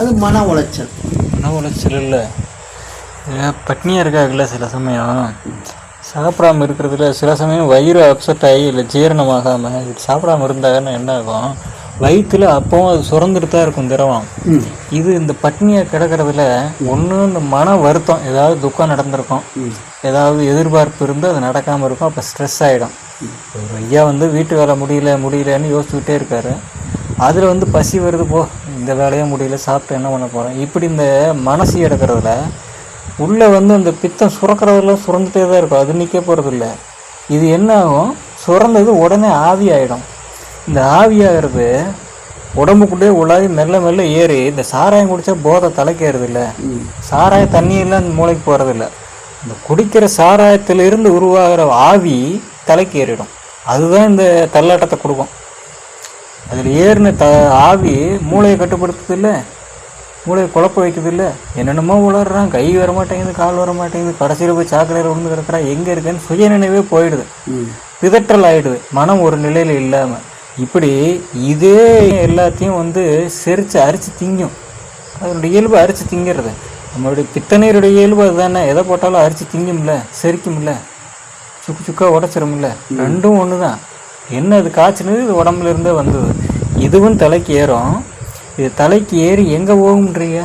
அது மன உளைச்சல். மன உளைச்சல் இல்லை. பட்னியாக இருக்காங்கல்ல சில சமயம். சாப்பிடாம இருக்கிறதுல சில சமயம் வயிறு அப்செட் ஆகி இல்லை ஜீரணமாகாமல் இது சாப்பிடாம இருந்தாங்கன்னா என்ன ஆகும்? வயிற்றுல அப்பவும் அது சுரந்துட்டு தான் இருக்கும் திரவம். இது இந்த பட்னியாக கிடக்கிறதுல ஒன்று இந்த மன வருத்தம். ஏதாவது துக்கம் நடந்திருக்கும். ஏதாவது எதிர்பார்ப்பு இருந்து அது நடக்காமல் இருக்கும். அப்போ ஸ்ட்ரெஸ் ஆகிடும் ஒரு ஐயா வந்து வீட்டு வேலை முடியல முடியலன்னு யோசிச்சுக்கிட்டே இருக்காரு. அதில் வந்து பசி வருது போ. இந்த வேலையும் முடியல சாப்பிட்டு என்ன பண்ண போகிறேன் இப்படி இந்த மனசு எடுக்கிறதுல உள்ளே வந்து அந்த பித்தம் சுரக்கிறதெல்லாம் சுரந்துட்டே தான் இருக்கும். அது நிற்க போகிறதில்ல இது என்ன ஆகும்? சுரந்தது உடனே ஆவி ஆகிடும் இந்த ஆவியாகிறது உடம்புக்குள்ளே உலாவி மெல்ல மெல்ல ஏறி இந்த சாராயம் குடித்தா போதை தலைக்கேறது இல்லை சாராய தண்ணியெல்லாம் அந்த மூளைக்கு போகிறதில்ல இந்த குடிக்கிற சாராயத்திலிருந்து உருவாகிற ஆவி தலைக்கு ஏறிடும் அதுதான் இந்த தள்ளாட்டத்தை கொடுக்கும். அதில் ஏறின த ஆவி மூளையை கட்டுப்படுத்துது இல்லை மூளையை குழப்ப வைக்குது இல்லை என்னென்னமோ உளறான் கை வர மாட்டேங்குது கால் வர மாட்டேங்குது கடைசியில் போய் சாக்கடையில் விழுந்து கிடக்குறான் எங்கே இருக்கேன்னு சுய நினைவே போயிடுது பிதற்றல் ஆயிடுது. மனம் ஒரு நிலையில் இல்லாமல் இப்படி இதே எல்லாத்தையும் வந்து செரித்து அரிச்சு திங்கும். அதனுடைய இயல்பு அரிச்சு திங்கிறது. நம்மளுடைய பித்தநீருடைய இயல்பு அதுதானே. எதை போட்டாலும் அரிச்சு திங்கும்ல செரிக்கும்ல சுக்கு சுக்கா உடச்சிரும்ல. ரெண்டும் ஒன்று தான் என்ன அது காய்ச்சினது இது உடம்புல இருந்தே வந்தது. இதுவும் தலைக்கு ஏறும். இது தலைக்கு ஏறி எங்கே போகும்ன்றீங்க?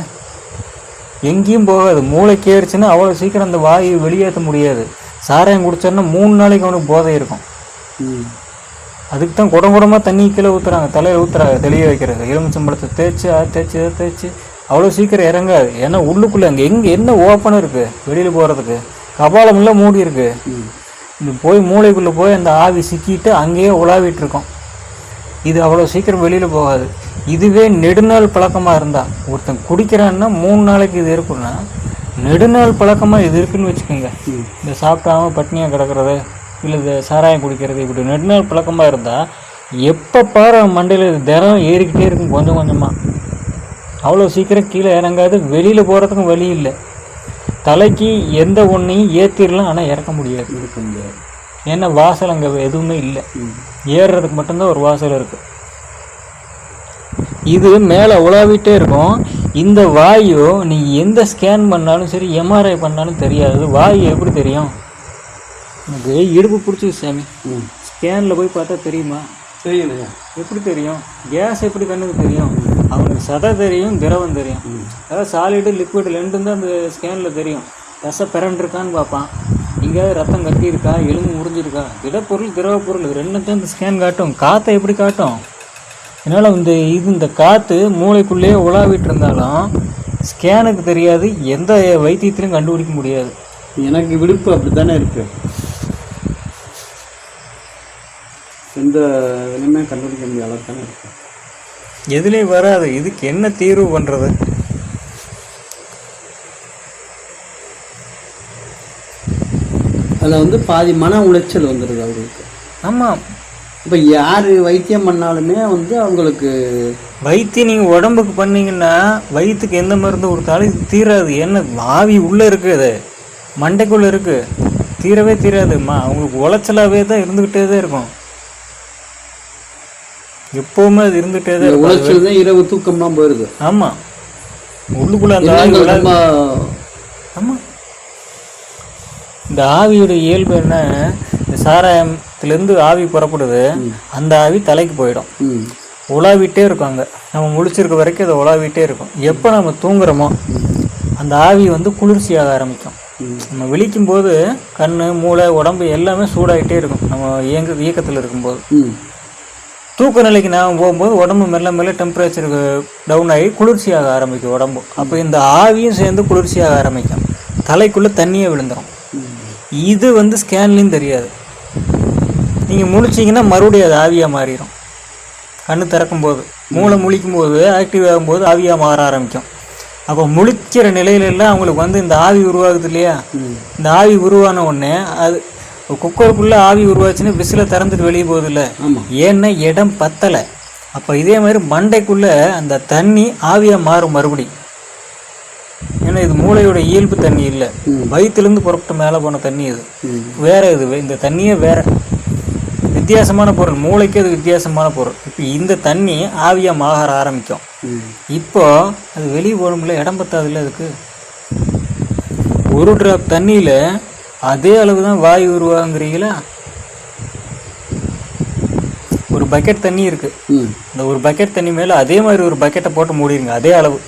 எங்கேயும் போகாது. மூளைக்கு ஏறிச்சுன்னா அவ்வளோ சீக்கிரம் அந்த வாயு வெளியேற்ற முடியாது. சாராயம் குடிச்சோன்னா மூணு நாளைக்கு அவனுக்கு போதை இருக்கும். அதுக்கு தான் குடம் குடமாக தண்ணி கீழே ஊற்றுறாங்க தலையில் ஊற்றுறாங்க தெளிய வைக்கிறது. எலுமிச்சம்பழத்தை தேய்ச்சி அதை தேய்ச்சி இதை தேய்ச்சி அவ்வளோ சீக்கிரம் இறங்காது. ஏன்னா உள்ளுக்குள்ளே அங்கே எங்கே என்ன ஓப்பன் இருக்குது வெளியில் போகிறதுக்கு கபாலம் எல்லாம் மூடி இருக்கு ம். இது போய் மூளைக்குள்ளே போய் அந்த ஆவி சிக்கிட்டு அங்கேயே உலாவிட்டு இருக்கோம் இது அவ்வளோ சீக்கிரம் வெளியில் போகாது. இதுவே நெடுநாள் பழக்கமாக இருந்தால் ஒருத்தன் குடிக்கிறான்னா மூணு நாளைக்கு இது இருக்குன்னா நெடுநாள் பழக்கமாக இது இருக்குன்னு வச்சுக்கோங்க. இந்த சாப்பிடாம பட்னியாக கிடக்கிறது இல்லை இந்த சாராயம் குடிக்கிறது இப்படி நெடுநாள் பழக்கமாக இருந்தால் எப்போ பாரு மண்டையில் தினம் ஏறிக்கிட்டே இருக்கும் கொஞ்சம் கொஞ்சமாக அவ்வளோ சீக்கிரம் கீழே இறங்காது வெளியில் போகிறதுக்கும் வழி இல்லை. தலைக்கு எந்த ஒன்றையும் ஏற்றிடலாம் ஆனால் இறக்க முடியாது. இருக்க முடியாது. ஏன்னா வாசல் அங்கே எதுவுமே இல்லை. ஏறுறதுக்கு மட்டும்தான் ஒரு வாசல் இருக்கு. இது மேலே உலாவிட்டே இருக்கும். இந்த வாயு நீ எந்த ஸ்கேன் பண்ணாலும் சரி எம்ஆர்ஐ பண்ணாலும் தெரியாது. வாயு எப்படி தெரியும்? எனக்கு இடுப்பு பிடிச்சிது சாமி. ஸ்கேனில் போய் பார்த்தா தெரியுமா? சரிங்க எப்படி தெரியும்? கேஸ் எப்படி கண்ணுக்கு தெரியும்? அவனுக்கு சதை தெரியும் திரவம் தெரியும். அதாவது சாலிடு லிக்விட் ரெண்டும் தான் அந்த ஸ்கேனில் தெரியும். ரச பிறண்டிருக்கான்னு பார்ப்பான். இங்கே ரத்தம் கட்டி இருக்கா எலும்பு முறிஞ்சிருக்கா? திடப்பொருள் திரவ பொருள் ரெண்டும் தான் இந்த ஸ்கேன் காட்டும். காற்றை எப்படி காட்டும்? அதனால் இந்த இது இந்த காற்று மூளைக்குள்ளேயே உலாவிட்டு இருந்தாலும் ஸ்கேனுக்கு தெரியாது எந்த வைத்தியத்திலையும் கண்டுபிடிக்க முடியாது. எனக்கு விடுப்பு அப்படித்தானே இருக்கு? எந்த இதுலையுமே கண்டுபிடிக்க முடியாத அளவுக்கு தானே இருக்கு. எதுலேயும் வராது. இதுக்கு என்ன தீர்வு பண்ணுறது அதில் வந்து பாதி மன உளைச்சல் வந்துடுது அவங்களுக்கு. ஆமாம் இப்போ யார் வைத்தியம் பண்ணாலுமே வந்து அவங்களுக்கு வைத்தியம் நீங்கள் உடம்புக்கு பண்ணீங்கன்னா வயிற்றுக்கு எந்த மருந்து கொடுத்தாலும் இது தீராது. என்ன ஆவி உள்ளே இருக்குது அது மண்டைக்குள்ளே இருக்குது தீரவே தீராதும்மா. அவங்களுக்கு உளைச்சலாகவே தான் இருந்துக்கிட்டே தான் இருக்கும். எப்போவுமே அது இருந்துகிட்டே தான் உளைச்சல் தான் இரவு தூக்கம்லாம் போயிடுது ஆமாம் உள்ளுக்குள்ளே அந்த ஆவி ஆமாம் இந்த ஆவியோட இயல்பு என்ன? இந்த சாராயத்துலேருந்து ஆவி புறப்படுது. அந்த ஆவி தலைக்கு போயிடும். உலாவிட்டே இருக்கும் அங்கே. நம்ம முழிச்சிருக்க வரைக்கும் அதை உலாவிட்டே இருக்கும். எப்போ நம்ம தூங்குறோமோ அந்த ஆவி வந்து குளிர்ச்சியாக ஆரம்பிக்கும். நம்ம விழிக்கும் போது கண் மூளை உடம்பு எல்லாமே சூடாகிட்டே இருக்கும். நம்ம இயங்க இயக்கத்தில் இருக்கும்போது. தூக்க நிலைக்கு நாம் போகும்போது உடம்பு மெல்ல மெல்ல டெம்பரேச்சர் டவுன் ஆகி குளிர்ச்சியாக ஆரம்பிக்கும் உடம்பு. அப்போ இந்த ஆவியும் சேர்ந்து குளிர்ச்சியாக ஆரம்பிக்கும். தலைக்குள்ளே தண்ணியே விழுந்துடும் இது வந்து ஸ்கேன்லேயும் தெரியாது. நீங்கள் முழிச்சிங்கன்னா மறுபடியும் அது ஆவியாக மாறிடும் கண்ணு திறக்கும்போது மூளை முழிக்கும் போது ஆக்டிவ் ஆகும்போது ஆவியாக மாற ஆரம்பிக்கும். அப்போ முழிக்கிற நிலையில எல்லாம் அவங்களுக்கு வந்து இந்த ஆவி உருவாகுது இல்லையா? இந்த ஆவி உருவான உடனே அது குக்கருக்குள்ளே ஆவி உருவாச்சுன்னா விசில திறந்துட்டு வெளியே போகுதுல்ல. ஆமாம் ஏன்னா இடம் பத்தலை. அப்போ இதே மாதிரி மண்டைக்குள்ளே அந்த தண்ணி ஆவியாக மாறும் மறுபடி. ஏன்னா இது மூளையோட இயல்பு தண்ணி இல்லை. வயிற்றுலேருந்து புறப்பட்டு மேலே போன தண்ணி இது வேற இது இந்த தண்ணியே வேற. வித்தியாசமான பொருள். மூளைக்கு அது வித்தியாசமான பொருள். இப்போ இந்த தண்ணி ஆவியாக மாற ஆரம்பிக்கும். இப்போ அது வெளியே போகணும்ல இடம் பத்தாதுல்ல அதுக்கு? ஒரு ட்ராப் தண்ணியில் அதே அளவு தான் வாயு உருவாங்கிறீங்களா? ஒரு பக்கெட் தண்ணி இருக்குது ம். இந்த ஒரு பக்கெட் தண்ணி மேலே அதே மாதிரி ஒரு பக்கெட்டை போட்டு மூடிடுங்க அதே அளவு.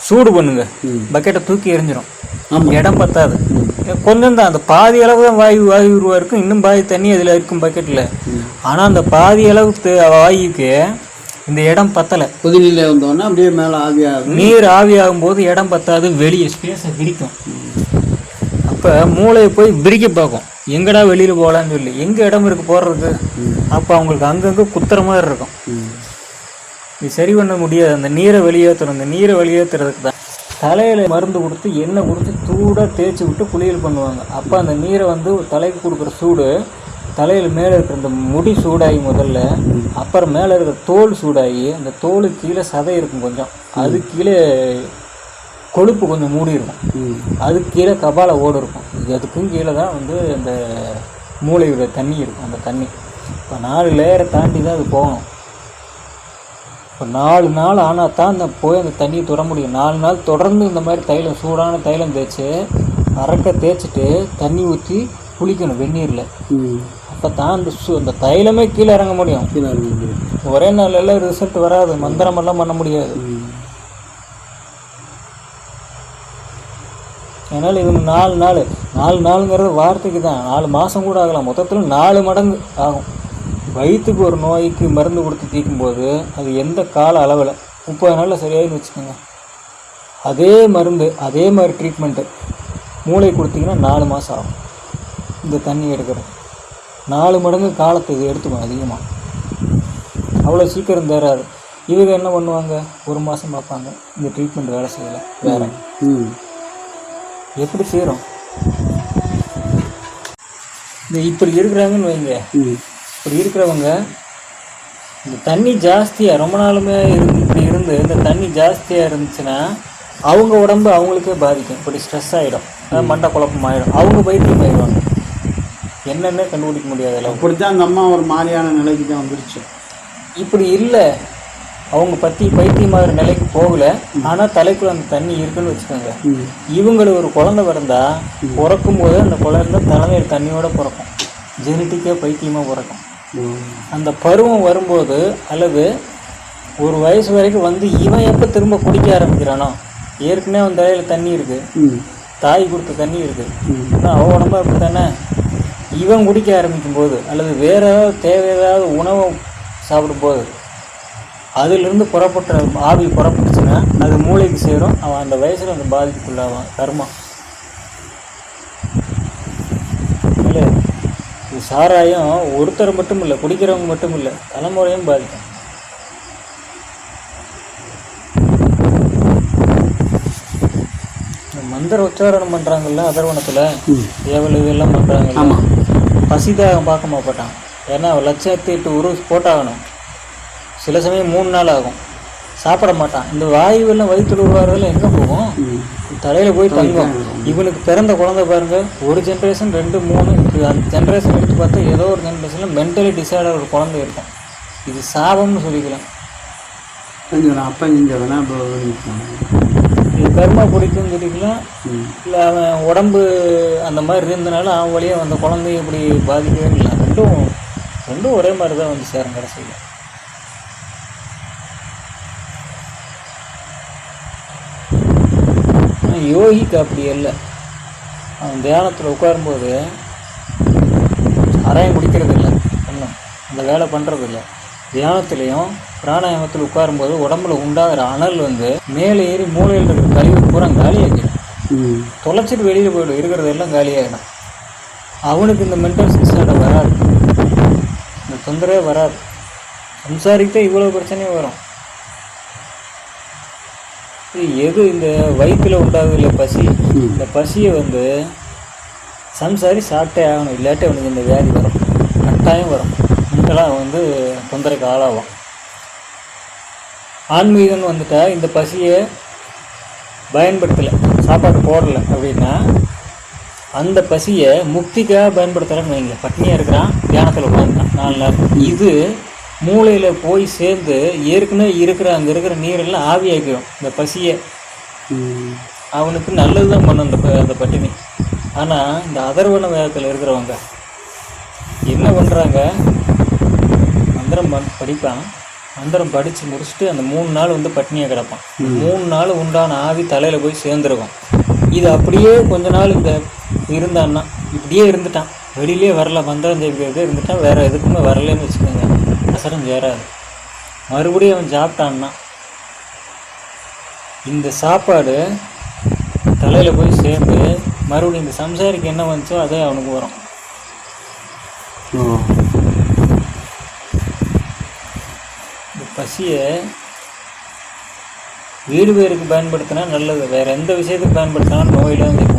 சூடு பண்ணுங்க. பக்கெட்டை தூக்கி ஆமாம் இடம் பத்தாது. கொஞ்சம் தான். அந்த பாதி அளவு தான் வாயு வாயு உருவா இருக்கும் இன்னும் பாதி தண்ணி அதில் இருக்கும் பக்கெட்டில் ஆனால் அந்த பாதி அளவு த- வாயுக்கு இந்த இடம் பத்தலை. கொதிநிலை வந்தோடனே அப்படியே மேலே ஆவியாகும் நீர் ஆவியாகும் போது இடம் பத்தாது. வெளியே ஸ்பேஸை விரிக்கும் அப்போ மூளையை போய் விரிக்க பார்க்கும். எங்கடா வெளியில் போகலான்னு சொல்லி எங்கே இடம் இருக்கு போடுறதுக்கு அப்போ அவங்களுக்கு அங்கங்கே குத்துற மாதிரி இருக்கும். இது சரி பண்ண முடியாது. அந்த நீரை வெளியேற்றணும் அந்த நீரை வெளியேற்றுறதுக்கு தான். தலையில் மருந்து கொடுத்து எண்ணெய் கொடுத்து சூடாக தேய்ச்சி விட்டு குளியல் பண்ணுவாங்க. அப்போ அந்த நீரை வந்து தலைக்கு கொடுக்குற சூடு தலையில் மேலே இருக்கிற இந்த முடி சூடாகி முதல்ல அப்புறம் மேலே இருக்கிற தோல் சூடாகி அந்த தோலுக்கு கீழே சதை இருக்கும் கொஞ்சம். அது கீழே கொழுப்பு கொஞ்சம் மூடி இருக்கும் அதுக்கு கீழே கபால ஓடு இருக்கும் அதுக்கும் கீழே தான் வந்து அந்த மூளையோட தண்ணி இருக்கும் அந்த தண்ணி. இப்போ நாலு லேயரை தாண்டி தான் அது போகணும். இப்போ நாலு நாள் ஆனால் தான் அந்த போய் அந்த தண்ணியை தொட முடியும். நாலு நாள் தொடர்ந்து இந்த மாதிரி தைலம் சூடான தைலம் தேய்ச்சி அரக்க தேய்ச்சிட்டு தண்ணி ஊற்றி குளிக்கணும் வெந்நீரில். அப்போ தான் அந்த சு அந்த தைலமே கீழே இறங்க முடியும். ஒரே நாள் எல்லாம் ரிசல்ட் வராது. மந்திரமெல்லாம் பண்ண முடியாது. அதனால் இவங்க நாலு நாள். நாலு நாளுங்கிறது வார்த்தைக்கு தான். நாலு மாதம் கூட ஆகலாம். மொத்தத்தில் நாலு மடங்கு ஆகும். வயிற்றுக்கு ஒரு நோய்க்கு மருந்து கொடுத்து தீர்க்கும்போது அது எந்த கால அளவில்? முப்பது நாளில் சரியாயின்னு வச்சுக்கோங்க. அதே மருந்து அதே மாதிரி ட்ரீட்மெண்ட்டு மூளை கொடுத்தீங்கன்னா நாலு மாதம் ஆகும். இந்த தண்ணி எடுக்கிறது நாலு மடங்கு காலத்தை இது எடுத்துக்கும் அதிகமாக அவ்வளோ சீக்கிரம் தராது. இவங்க என்ன பண்ணுவாங்க? ஒரு மாதம் பார்ப்பாங்க. இந்த ட்ரீட்மெண்ட் வேலை செய்யலை. வேறு. ம். எப்படி செய்கிறோம் இந்த இப்படி இருக்கிறாங்கன்னு வைங்க. இப்படி இருக்கிறவங்க இந்த தண்ணி ஜாஸ்தியாக ரொம்ப நாளுமே இருந்து இப்படி இருந்து இந்த தண்ணி ஜாஸ்தியாக இருந்துச்சுன்னா அவங்க உடம்பு அவங்களுக்கே பாதிக்கும். இப்படி ஸ்ட்ரெஸ் ஆகிடும் மண்டை குழப்பம் ஆகிடும் அவங்க பைத்தியம் ஆயிடுவாங்க. என்னென்ன கண்டுபிடிக்க முடியாது அளவு அப்படித்தான் அந்த அம்மா ஒரு மாதிரியான நிலைக்கு தான் வந்துருச்சு. இப்படி இல்லை. அவங்க பற்றி பைத்தியமாகிற நிலைக்கு போகல. ஆனால் தலைக்குள்ள அந்த தண்ணி இருக்குன்னு வச்சுக்கோங்க. இவங்களுக்கு ஒரு குழந்தை பிறந்தா பிறக்கும் போது அந்த குழந்தை தலைமையில் தண்ணியோட பிறக்கும். ஜெனட்டிக்காக பைத்தியமாக பிறக்கும். அந்த பருவம் வரும்போது அல்லது ஒரு வயசு வரைக்கும் வந்து இவன் எப்போ திரும்ப குடிக்க ஆரம்பிக்கிறானோ ஏற்கனவே அவன் தலையில் தண்ணி இருக்குது தாய் கொடுத்த தண்ணி இருக்குது அவன் உடம்பு அப்படி தானே இவன் குடிக்க ஆரம்பிக்கும் போது அல்லது வேற ஏதாவது தேவை ஏதாவது உணவை சாப்பிடும்போது அதிலிருந்து புறப்பட்ட ஆவி புறப்பட்டுச்சுன்னா அது மூளைக்கு சேரும். அவன் அந்த வயசில் அந்த பாதிப்புக்குள்ளாவான். கர்மா. இல்லை இது சாராயம் ஒருத்தர் மட்டும் இல்லை குடிக்கிறவங்க மட்டும் இல்லை தலைமுறையும் பாதிக்கும். மந்திர உச்சாரணம் பண்ணுறாங்கல்ல அதர்வனத்தில் ஏவல் இதெல்லாம் பண்ணுறாங்கல்ல ஆமாம் பசிதாகம் பார்க்க மாட்டான். ஏன்னா அவன் லட்சத்தி எட்டு உரு போட்டாகணும். சில சமயம் மூணு நாள் ஆகும். சாப்பிட மாட்டான். இந்த வாயுவெல்லாம் உருவாகிறதெல்லாம் எங்கே போகும் தலையில் போய் தங்கும். இவனுக்கு பிறந்த குழந்தை பாருங்க. ஒரு ஜென்ரேஷன் ரெண்டு மூணு அந்த ஜென்ரேஷன் எடுத்து பார்த்தா ஏதோ ஒரு ஜென்ரேஷனில் மென்டலி டிசார்டர் ஒரு குழந்தை இருக்கும். இது சாபம்னு சொல்லிக்கலாம். அப்பா செஞ்சவனா இது கர்மா பிடிக்கும்னு சொல்லிக்கலாம். ம். இல்லை அவன் உடம்பு அந்த மாதிரி இருந்தனால அவன் வழியாக அந்த குழந்தைய இப்படி பாதிக்கவே இல்லை. ரெண்டும் ரெண்டும் ஒரே மாதிரி தான் வந்து சேரும் கடைசியில். ஆனால் யோகிக்கு அப்படி இல்லை. அவன் தியானத்தில் உட்காரும்போது அரையம் குடிக்கிறது இல்லை ஒன்றும் அந்த வேலை பண்ணுறது இல்லை தியானத்துலேயும் பிராணாயாமத்தில் உட்காரும்போது உடம்புல உண்டாகிற அனல் வந்து மேலே ஏறி மூளையில் இருக்கிற கழிவு பூரா காலியாக்கிடும் ம். தொலைச்சிட்டு வெளியில் போயிடும். இருக்கிறது எல்லாம் காலியாகிடும் அவனுக்கு இந்த மென்டல் டிசார்டர் வராது. இந்த தொந்தரவே வராது. சம்சாரிக்கிட்டே இவ்வளோ பிரச்சனையும் வரும். எது இந்த வயிற்றில் உண்டாகுது இல்லை பசி இந்த பசியை வந்து சம்சாரி சாப்பிட்டே ஆகணும். இல்லாட்டி அவனுக்கு இந்த வியாதி வரும். கட்டாயம் வரும். அவன் வந்து தொந்தரைக்கு ஆளாவான். ஆன்மீகம்னு வந்துட்டா இந்த பசியை பயன்படுத்தலை. சாப்பாடு போடலை அப்படின்னா அந்த பசியை முக்திக்காக பயன்படுத்தலைன்னு வைங்க. பட்னியாக இருக்கிறான் தியானத்தில் உட்காந்துட்டான் நாலு நாள் இது மூளையில் போய் சேர்ந்து ஏற்கனவே இருக்கிற அங்கே இருக்கிற நீரெல்லாம் ஆவியாக்கிடும் இந்த பசியை. அவனுக்கு நல்லது தான் பண்ணும் அந்த அந்த பட்டினி. ஆனால் இந்த அதர்வன வேகத்தில் இருக்கிறவங்க என்ன பண்ணுறாங்க மந்திரம் படிப்பான். மந்திரம் படித்து முடிச்சுட்டு அந்த மூணு நாள் வந்து பட்டினியாக கிடப்பான். மூணு நாள் உண்டான ஆவி தலையில் போய் சேர்ந்துருக்கும். இது அப்படியே கொஞ்ச நாள் இந்த இருந்தான்னா இப்படியே இருந்துட்டான். வெளியிலே வரல மந்திரம் ஜெயிக்கிறதே இருந்துட்டான். வேற எதுக்குமே வரலன்னு வச்சுக்கோங்க. அசரம் சேராது. மறுபடியும் அவன் சாப்பிட்டான்னா இந்த சாப்பாடு தலையில் போய் சேர்ந்து மறுபடியும் இந்த சம்சாரிக்கு என்ன வந்துச்சோ அதே அவனுக்கு வரும். இந்த பசியை வீடு பேருக்கு பயன்படுத்தினா நல்லது. வேற எந்த விஷயத்துக்கு பயன்படுத்தினாலும் நோயில நிற்கும்